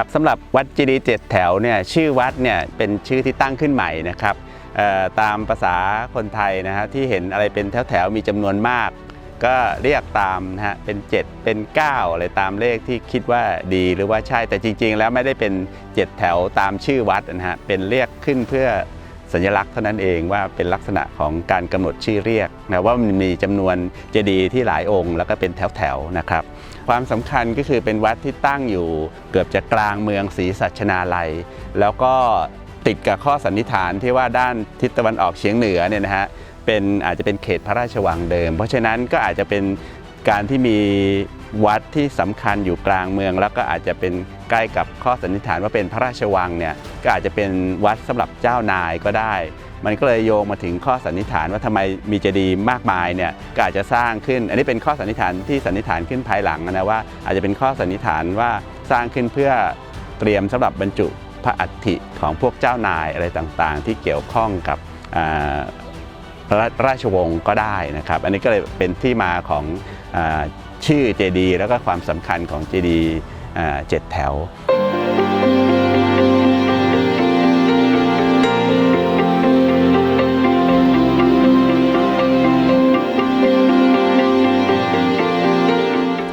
ครับสำหรับวัดจีดีเจ็ดแถวเนี่ยชื่อวัดเนี่ยเป็นชื่อที่ตั้งขึ้นใหม่นะครับตามภาษาคนไทยนะฮะที่เห็นอะไรเป็นแถวแถวๆมีจำนวนมาก ก็เรียกตามนะฮะเป็น 7 เป็น 9 อะไรตามเลขที่คิดว่าดีหรือว่าใช่แต่จริง ๆ แล้วไม่ได้เป็น 7 แถวตามชื่อวัดนะฮะเป็นเรียกขึ้นเพื่อสัญลักษณ์เท่านั้นเองว่าเป็นลักษณะของการกำหนดชื่อเรียกนะว่ามันมีจำนวนเจดีย์ที่หลายองค์ แล้วก็เป็นแถวๆนะครับ ความสำคัญก็คือเป็นวัดที่ตั้งอยู่เกือบจะกลางเมืองศรีสัชนาลัย แล้วก็ติดกับข้อสันนิษฐานที่ว่าด้านทิศตะวันออกเฉียงเหนือเนี่ยนะฮะเป็นอาจจะเป็นเขตพระราชวังเดิม เพราะฉะนั้นก็อาจจะเป็นการที่มี วัดที่สำคัญอยู่กลางเมือง แล้วก็อาจจะเป็นใกล้กับข้อสันนิษฐานว่าเป็นพระราชวังเนี่ยก็อาจจะเป็นวัดสำหรับเจ้านายก็ได้ มันก็เลยโยงมาถึงข้อสันนิษฐานว่าทำไมมีเจดีย์มากมายเนี่ยก็อาจจะสร้างขึ้น อันนี้เป็นข้อสันนิษฐานที่สันนิษฐานขึ้นภายหลังนะว่า อาจจะเป็นข้อสันนิษฐานว่าสร้างขึ้นเพื่อเตรียมสำหรับบรรจุพระอัฐิของพวกเจ้านายอะไรต่างๆ ที่เกี่ยวข้องกับ อ่ารราชวงศ์ก็ได้นะครับ อันนี้ก็เลยเป็นที่มาของอชื่อเจดีย์แล้วก็ความสำคัญของเจดีย์เจ็ดแถว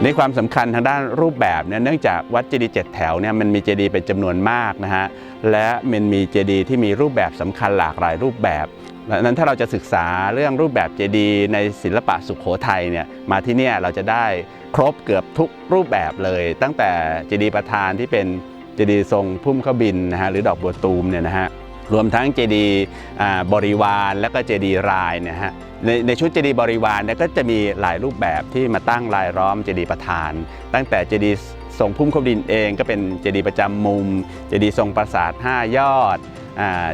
ในความสำคัญทางด้านรูปแบบเนี่ยเนื่องจากวัดเจดีย์เจ็ดแถวเนี่ยมันมีเจดีย์เป็นจำนวนมากนะฮะและมันมีเจดีย์ที่มีรูปแบบสำคัญหลากหลายรูปแบบ ดังนั้นถ้าเราจะศึกษาเรื่องรูปแบบเจดีย์ในศิลปะสุขโขทัยเนี่ยมาที่นี่เราจะได้ครบเกือบทุกรูปแบบเลย ตั้งแต่เจดีย์ประธานที่เป็นเจดีย์ทรงพุ่มขบินนะฮะหรือดอกบัวตูมเนี่ยนะฮะรวมทั้งเจดีย์บริวารและก็เจดีย์รายเนะฮะในในชุดเจดีย์บริวารเนี่ยก็จะมีหลายรูปแบบที่มาตั้งรายล้อมเจดีย์ประธาน ตั้งแต่เจดีย์ทรงพุ่มขบินเองก็เป็นเจดีย์ประจำมุม เจดีย์ทรงปราสาท 5 ยอด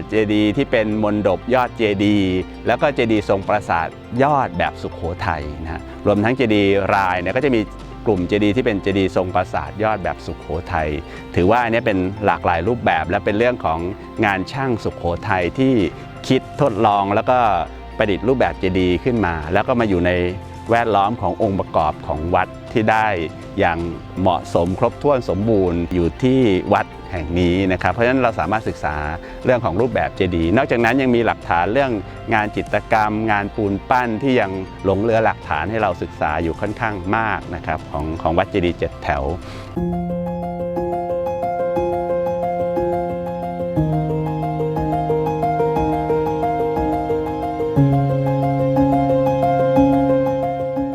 เจดีย์ที่เป็นมนดบยอดเจดีย์แล้วก็เจดีย์ทรงปราสาทยอดแบบสุขโขทัยนะรวมทั้งเจดีย์รายเนี่ยก็จะมีกลุ่มเจดีย์ที่เป็นเจดีย์ทรงปราสาทยอดแบบสุขโขทัยถือว่าอันนี้เป็นหลากหลายรูปแบบและเป็นเรื่องของงานช่างสุขโขทัยที่คิดทดลองแล้วก็ประดิษฐ์รูปแบบเจดีย์ขึ้นมา แล้วก็มาอยู่ในแวดล้อมขององค์ประกอบของวัด ที่ได้อย่างเหมาะสมครบถ้วนสมบูรณ์อยู่ที่วัดแห่งนี้นะครับเพราะฉะนั้นเราสามารถศึกษาเรื่องของรูปแบบเจดีย์นอกจากนั้นยังมีหลักฐานเรื่องงานจิตรกรรม งานปูนปั้นที่ยังหลงเหลือหลักฐานให้เราศึกษาอยู่ค่อนข้างมากนะครับของของวัดเจดีย์เจ็ดแถว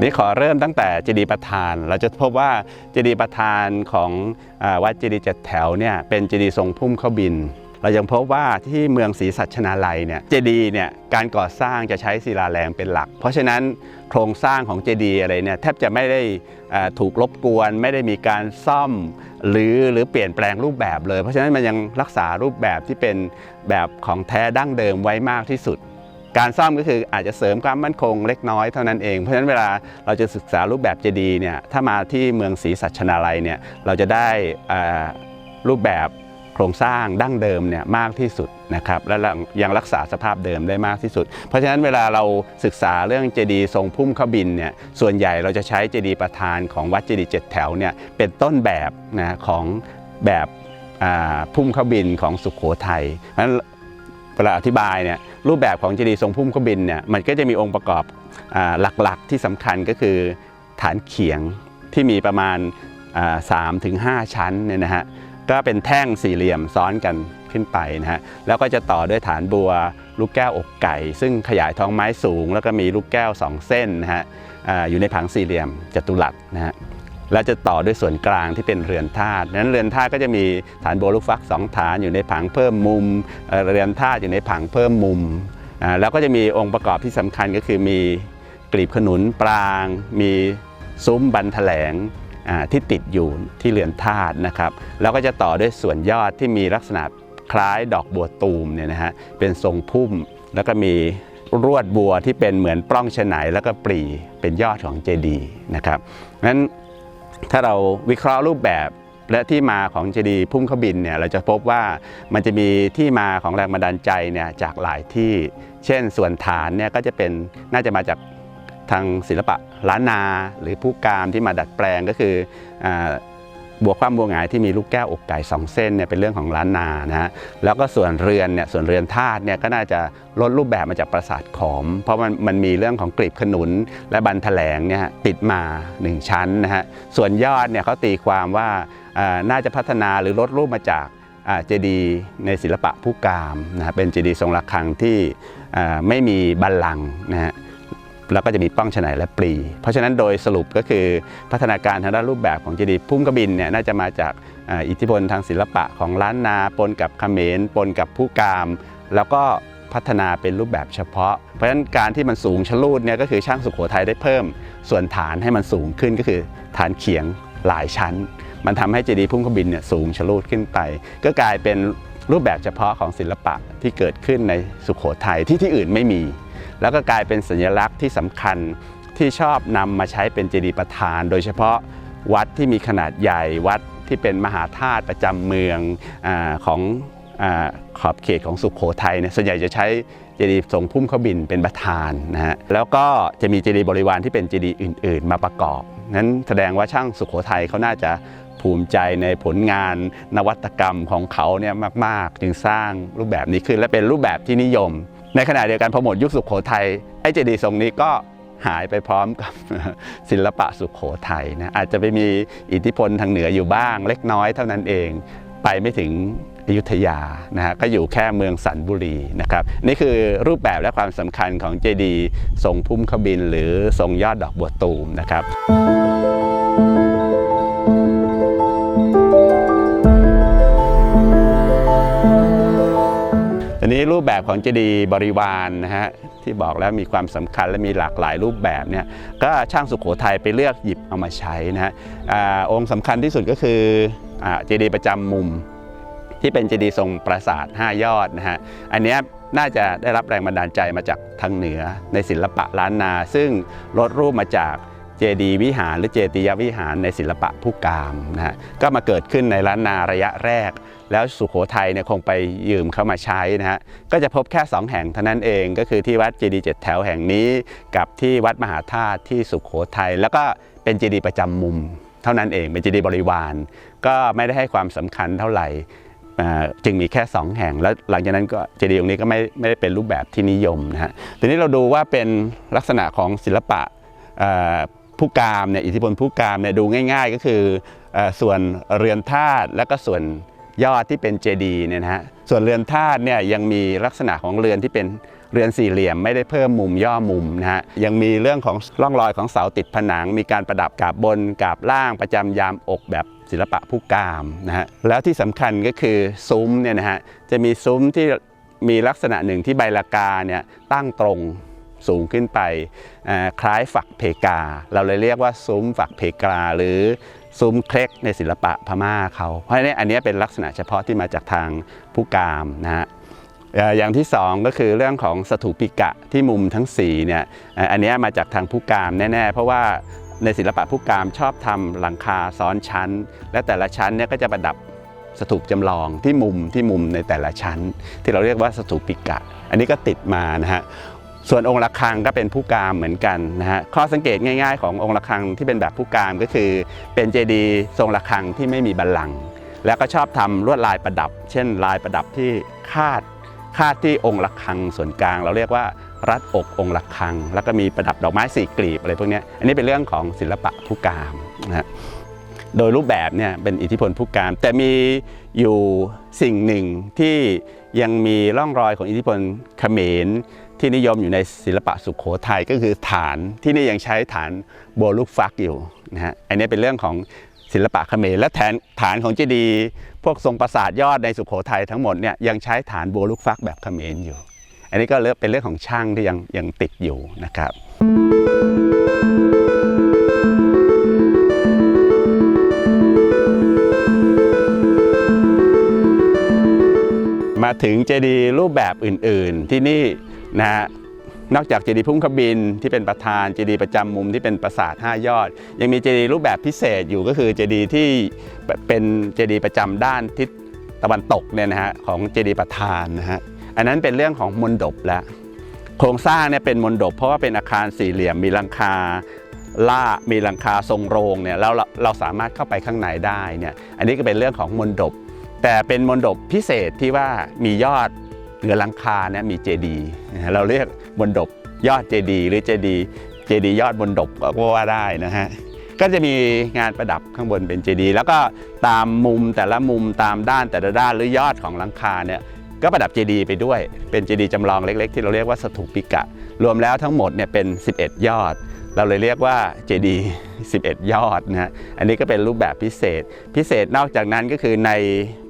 นี่ขอเริ่มตั้งแต่เจดีย์ประธาน เราจะพบว่าเจดีย์ประธานของอวัดเจดีย์เจ็ดแถวเนี่ยเป็นเจดีย์ทรงพุ่มเข้าบิน เรายังพบว่าที่เมืองศรีสัชนาลัยเนี่ยเจดีย์เนี่ยการก่อสร้างจะใช้ศิลาแรงเป็นหลัก เพราะฉะนั้นโครงสร้างของเจดีย์อะไรเนี่ยแทบจะไม่ได้ถูกรบกวน ไม่ได้มีการซ่อมหรือหรือเปลี่ยนแปลงรูปแบบเลย เพราะฉะนั้นมันยังรักษารูปแบบที่เป็นแบบของแท้ดั้งเดิมไว้มากที่สุด การซ่อมก็คืออาจจะเสริมความมั่นคงเล็กน้อยเท่านั้นเอง เพราะฉะนั้นเวลาเราจะศึกษารูปแบบเจดีย์เนี่ยถ้ามาที่เมืองศรีสัชนาลัยเนี่ยเราจะได้รูปแบบโครงสร้างดั้งเดิมเนี่ยมากที่สุดนะครับและยังรักษาสภาพเดิมได้มากที่สุด เพราะฉะนั้นเวลาเราศึกษาเรื่องเจดีย์ทรงพุ่มข้าบินเนี่ยส่วนใหญ่เราจะใช้เจดีย์ประธานของวัดเจดีย์เจ็ดแถวเนี่ยเป็นต้นแบบนะของแบบพุ่มข้าบินของสุขโขทัยเพราะฉะนั้น เวลาอธิบายเนี่ยรูปแบบของเจดีย์ทรงพุ่มเครื่องบินเนี่ยมันก็จะมีองค์ประกอบอหลักๆที่สำคัญก็คือฐานเขียงที่มีประมาณสามถึงห้าชั้นเนี่ยนะฮะก็เป็นแท่งสี่เหลี่ยมซ้อนกันขึ้นไปนะฮะแล้วก็จะต่อด้วยฐานบัวลูกแก้วอกไก่ ซึ่งขยายท้องไม้สูง แล้วก็มีลูกแก้วสองเส้นนะฮะออยู่ในผังสี่เหลี่ยมจัตุรัสนะฮะ แล้วจะต่อด้วยส่วนกลางที่เป็นเรือนธาตุนั้นเรือนธาตุก็จะมีฐานโบลูกฟักสองฐานอยู่ในผังเพิ่มมุม เรือนธาตุอยู่ในผังเพิ่มมุม แล้วก็จะมีองค์ประกอบที่สำคัญก็คือมีกลีบขนุนปราง มีซุ้มบันแถลงที่ติดอยู่ที่เรือนธาตุนะครับ แล้วก็จะต่อด้วยส่วนยอดที่มีลักษณะคล้ายดอกบัวตูมเนี่ยนะฮะเป็นทรงพุ่มแล้วก็มีรวดบัวที่เป็นเหมือนปล้องฉนัยแล้วก็ปรีเป็นยอดของเจดีย์นะครับงั้น ถ้าเราวิเคราะห์รูปแบบและที่มาของเจดีย์พุ่มขบินเนี่ยเราจะพบว่ามันจะมีที่มาของแรงบันดาลใจเนี่ยจากหลายที่ เช่นส่วนฐานเนี่ยก็จะเป็นน่าจะมาจากทางศิลปะล้านนาหรือผู้กามที่มาดัดแปลงก็คืออ บัวคว่ำบัวหงายที่มีลูกแก้วอกไก่สองเส้นเนี่ยเป็นเรื่องของล้านนานะฮะแล้วก็ส่วนเรือนเนี่ยส่วนเรือนธาตุเนี่ยก็น่าจะลดรูปแบบมาจากปราสาทขอม เพราะมันมันมีเรื่องของกลีบขนุนและบันแถลงเนี่ยติดมาหนึ่งชั้นนะฮะส่วนยอดเนี่ยเขาตีความว่าอ่าน่าจะพัฒนาหรือลดรูปมาจากเจดีย์ในศิลปะผู้กามนะฮะเป็นเจดีย์ทรงระฆังที่อ่าไม่มีบัลลังก์นะฮะ แล้วก็จะมีป้องฉนัยและปลี เพราะฉะนั้นโดยสรุปก็คือพัฒนาการทางด้านรูปแบบของเจดีย์พุ่มกระบินเนี่ยน่าจะมาจากอิทธิพลทางศิลปะของล้านนาปนกับเขมรปนกับผู้กาม แล้วก็พัฒนาเป็นรูปแบบเฉพาะ เพราะฉะนั้นการที่มันสูงชะลูดเนี่ยก็คือช่างสุโขทัยได้เพิ่ม ส่วนฐานให้มันสูงขึ้นก็คือฐานเขียงหลายชั้น มันทำให้เจดีย์พุ่มกระบินเนี่ยสูงชะลูดขึ้นไป ก็กลายเป็นรูปแบบเฉพาะของศิลปะที่เกิดขึ้นในสุโขทัยที่ที่อื่นไม่มี แล้วก็กลายเป็นสัญลักษณ์ที่สำคัญที่ชอบนำมาใช้เป็นเจดีย์ประธาน โดยเฉพาะวัดที่มีขนาดใหญ่วัดที่เป็นมหาธาตุประจำเมืองอของอขอบเขตของสุขโขทัยเนี่ยส่วนใหญ่จะใช้เจดีย์ทรงพุ่มขบินเป็นประธานนะฮะแล้วก็จะมีเจดีย์บริวารที่เป็นเจดีย์อื่น ๆ มาประกอบนั้นแสดงว่าช่างสุขโขทัยเขาน่าจะภูมิใจในผลงานนวัตกรรมของเขาเนี่ยมาก ๆ จึงสร้างรูปแบบนี้ขึ้นและเป็นรูปแบบที่นิยม ในขณะเดียวกันพอหมดยุคสุขโขทัยไอ้เจดีย์ทรงนี้ก็หายไปพร้อมกับศิลปะสุขโขทัยนะอาจจะไปมีอิทธิพลทางเหนืออยู่บ้าง เล็กน้อยเท่านั้นเองไปไม่ถึงอยุธยานะฮะก็อยู่แค่เมืองสันบุรีนะครับนี่คือรูปแบบและความสำคัญของเจดีย์ทรงพุ่มขบินหรือทรงยอดดอกบัวตูมนะครับ นี้รูปแบบของเจดีย์บริวารนะฮะที่บอกแล้วมีความสำคัญและมีหลากหลายรูปแบบเนี่ยก็ช่างสุขโขทัยไปเลือกหยิบเอามาใช้นะฮะอองค์สำคัญที่สุดก็คือเจดีย์ประจำมุม ที่เป็นเจดีย์ทรงปราสาท 5 ยอดนะฮะอันนี้น่าจะได้รับแรงบันดาลใจมาจากทางเหนือในศิลปะล้านนา ซึ่งลดรูปมาจากเจดีย์วิหารหรือเจติยวิหารในศิลปะผู้กามนะฮะก็มาเกิดขึ้นในล้านนาระยะแรก แล้วสุโขทัยเนี่ยคงไปยืมเข้ามาใช้นะฮะก็จะพบแค่ 2 แห่งเท่านั้นเองก็คือที่วัดเจดีย์เจ็ดแถวแห่งนี้ กับที่วัดมหาธาตุที่สุโขทัยแล้วก็เป็นเจดีย์ประจำมุม เท่านั้นเองเป็นเจดีย์บริวาร ก็ไม่ได้ให้ความสำคัญเท่าไหร่จึงมีแค่ 2 แห่งแล้วหลังจากนั้นก็เจดีย์องค์นี้ก็ไม่ไม่ได้เป็นรูปแบบที่นิยมนะฮะทีนี้เราดูว่าเป็นลักษณะของศิลปะผู้กามเนี่ยอิทธิพลผู้กามเนี่ยดูง่าย ๆ ก็คืออส่วนเรือนธาตุและก็ส่วน ยอดที่เป็นเจดีเนี่ยนะฮะส่วนเรือนธาตุเนี่ยยังมีลักษณะของเรือนที่เป็นเรือนสี่เหลี่ยมไม่ได้เพิ่มมุมย่อมุมนะฮะยังมีเรื่องของร่องรอยของเสาติดผนัง มีการประดับกาบบนกาบล่างประจำยามอกแบบศิลปะผู้กามนะฮะแล้วที่สำคัญก็คือซุ้มเนี่ยนะฮะจะมีซุ้มที่มีลักษณะหนึ่งที่ใบลากาเนี่ยตั้งตรงสูงขึ้นไปคล้ายฝักเพกา เราเลยเรียกว่าซุ้มฝักเพกาหรือ ซุ้มเคล็กในศิลปะพม่าเขาเพราะฉะนั้นอันนี้เป็นลักษณะเฉพาะที่มาจากทางผู้กามนะฮะอย่างที่สองก็คือเรื่องของสถูปิกะที่มุมทั้ง4เนี่ยอันนี้มาจากทางผู้กามแน่ ๆ เพราะว่าในศิลปะผู้กามชอบทำหลังคาซ้อนชั้น และแต่ละชั้นเนี่ยก็จะประดับสถูปจำลองที่มุมที่มุมในแต่ละชั้น ที่เราเรียกว่าสถูปิกะ อันนี้ก็ติดมานะฮะ ส่วนองค์ระฆังก็เป็นผู้กามเหมือนกันนะฮะข้อสังเกตง่าย ๆ ขององค์ระฆังที่เป็นแบบผู้กามก็คือ เป็นเจดีย์ทรงระฆังที่ไม่มีบัลลังก์แล้วก็ชอบทำลวดลายประดับ เช่น ลายประดับที่คาดคาดที่องค์ระฆังส่วนกลาง เราเรียกว่ารัดอกองค์ระฆัง แล้วก็มีประดับดอกไม้สี่กลีบอะไรพวกนี้อันนี้เป็นเรื่องของศิลปะผู้กามนะฮะ โดยรูปแบบเนี่ยเป็นอิทธิพลผู้กามแต่มีอยู่สิ่งหนึ่งที่ยังมีร่องรอยของอิทธิพลเขมรที่นิยมอยู่ในศิลปะสุขโขทัยก็คือฐานที่นี่ยังใช้ฐานโบลูกฟักอยู่นะฮะอันนี้เป็นเรื่องของศิลปะเขมรและแทนฐานของเจดีย์พวกทรงปราสาทยอดในสุขโขทัยทั้งหมดเนี่ยยังใช้ฐานโบลูกฟักแบบเขมรอยู่ อันนี้ก็เรื่องเป็นเรื่องของช่างที่ยังยังติดอยู่นะครับ มาถึงเจดีย์รูปแบบอื่น ๆ ที่นี่นะฮะนอกจากเจดีย์พุ่มขบินที่เป็นประธานเจดีย์ประจำมุมที่เป็นปราสาท5ยอด ยังมีเจดีย์รูปแบบพิเศษอยู่ก็คือเจดีย์ที่เป็นเจดีย์ประจำด้านทิศตะวันตกเนี่ยนะฮะของเจดีย์ประธานนะฮะอันนั้นเป็นเรื่องของมนดบแล้วโครงสร้างเนี่ยเป็นมนดบเพราะว่าเป็นอาคารสี่เหลี่ยมมีหลังคาล่ามีหลังคาทรงโรงเนี่ยแล้วเราเราสามารถเข้าไปข้างในได้เนี่ยอันนี้ก็เป็นเรื่องของมนดบ แต่เป็นมนดบพิเศษที่ว่ามียอดเหนือหลังคาเนี่ยมีเจดีเราเรียกมนดบยอดเจดีหรือเจดีเจดียอดมนดบก็ว่าได้นะฮะก็จะมีงานประดับข้างบนเป็นเจดีแล้วก็ตามมุมแต่ละมุมตามด้านแต่ละด้านหรือยอดของหลังคาเนี่ยก็ประดับเจดีไปด้วย เป็นเจดีจำลองเล็ก ๆ ที่เราเรียกว่าสถูปิกะ รวมแล้วทั้งหมดเนี่ยเป็น 11 ยอด เราเลยเรียกว่าเจดีย์11 ยอดนะฮะอันนี้ก็เป็นรูปแบบพิเศษ พิเศษนอกจากนั้นก็คือใน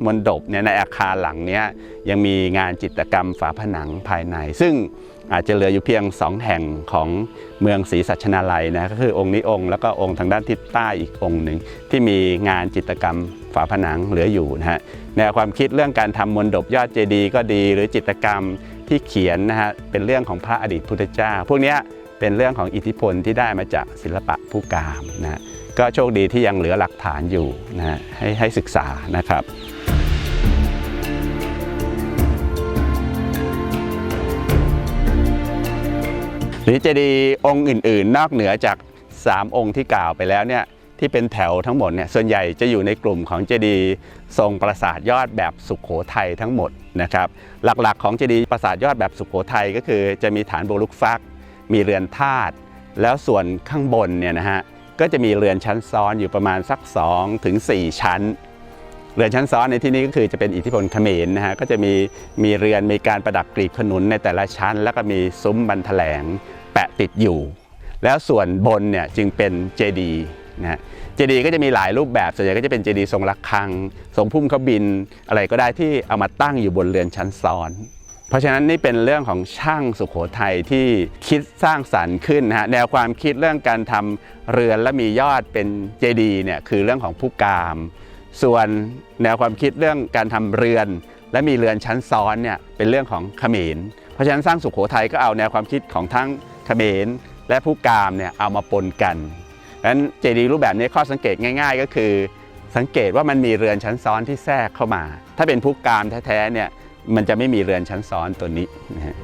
มณฑปเนี่ยในอาคารหลังเนี้ยยังมีงานจิตรกรรมฝาผนังภายใน ซึ่งอาจจะเหลืออยู่เพียง 2 แห่งของเมืองศรีสัชนาลัยนะก็คือองค์นี้องค์แล้วก็องค์ทางด้านทิศใต้อีกองค์หนึ่งที่มีงานจิตรกรรมฝาผนังเหลืออยู่นะฮะแนวความคิดเรื่องการทำมณฑปยอดเจดีย์ก็ดี หรือจิตรกรรมที่เขียนนะฮะเป็นเรื่องของพระอดีตพุทธเจ้า พวกเนี้ย เป็นเรื่องของอิทธิพลที่ได้มาจากศิลปะผู้กามนะก็โชคดีที่ยังเหลือหลักฐานอยู่นะให้ให้ศึกษานะครับหรือเจดีย์องค์อื่น ๆ นอกเหนือจาก 3 องค์ที่กล่าวไปแล้วเนี่ยที่เป็นแถวทั้งหมดเนี่ยส่วนใหญ่จะอยู่ในกลุ่มของเจดีย์ทรงปราสาทยอดแบบสุขโขทัยทั้งหมดนะครับหลักๆ ของเจดีย์ปราสาทยอดแบบสุขโขทัยก็คือจะมีฐานโบลูกฟัก มีเรือนธาตุแล้วส่วนข้างบนเนี่ยนะฮะก็จะมีเรือนชั้นซ้อนอยู่ประมาณสัก2ถึง4ชั้น เรือนชั้นซ้อนในที่นี้ก็คือจะเป็นอิทธิพลเขมรนะฮะก็จะมีมีเรือนมีการประดับกลีบขนุนในแต่ละชั้น แล้วก็มีซุ้มบรรแถลงแปะติดอยู่ แล้วส่วนบนเนี่ยจึงเป็นเจดีย์นะฮะเจดีย์ก็จะมีหลายรูปแบบส่วนใหญ่ก็จะเป็นเจดีย์ทรงระฆังทรงพุ่มขบินอะไรก็ได้ที่เอามาตั้งอยู่บนเรือนชั้นซ้อน เพราะฉะนั้นนี่เป็นเรื่องของช่างสุขโขทัยที่คิดสร้างสรรค์ขึ้นนะฮะแนวความคิดเรื่องการทำเรือนและมียอดเป็นเจดีย์เนี่ยคือเรื่องของผู้กาม ส่วนแนวความคิดเรื่องการทำเรือน และมีเรือนชั้นซ้อนเนี่ยเป็นเรื่องของเขมร เพราะฉะนั้นสร้างสุขโขทัยก็เอาแนวความคิดของทั้งเขมร และผู้กามเนี่ยเอามาปนกันดังนั้นเจดีย์รูปแบบนี้ข้อสังเกตง่าย ๆ ก็คือ สังเกตว่ามันมีเรือนชั้นซ้อนที่แทรกเข้ามา ถ้าเป็นผู้กามแท้ๆเนี่ย มันจะไม่มีเรือนชั้นซ้อนตัวนี้นะฮะ